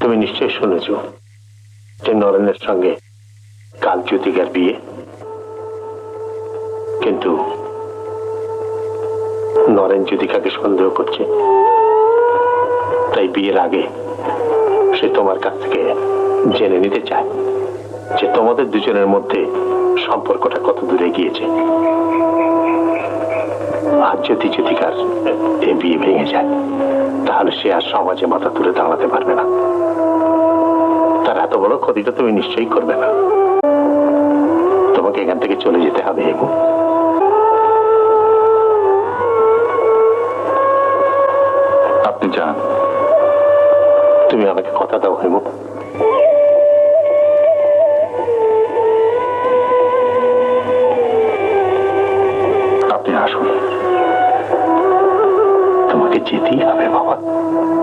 তুমি নিশ্চয়ই শুনেছ যে নরেনের সঙ্গে কাল জ্যোতিকার বিয়ে। কিন্তু নরেন জ্যোতিকাকে সন্দেহ করছে। তাই বিয়ের আগে সে তোমার কাছ থেকে জেনে নিতে চায় যে তোমাদের দুজনের মধ্যে সম্পর্কটা কত দূরে গিয়েছে। আর যদি জ্যোতিকার এ বিয়ে ভেঙে যায়। তাহলে সে আর সমাজে মাথা তুলে দাঁড়াতে পারবে না। তার এত বড় ক্ষতিটা তুমি নিশ্চয়ই করবে না। তোমাকে এখান থেকে চলে যেতে হবে, হেমু। আপনি যান। তুমি আমাকে কথা দাও, হেমু। 给弟弟，爸爸。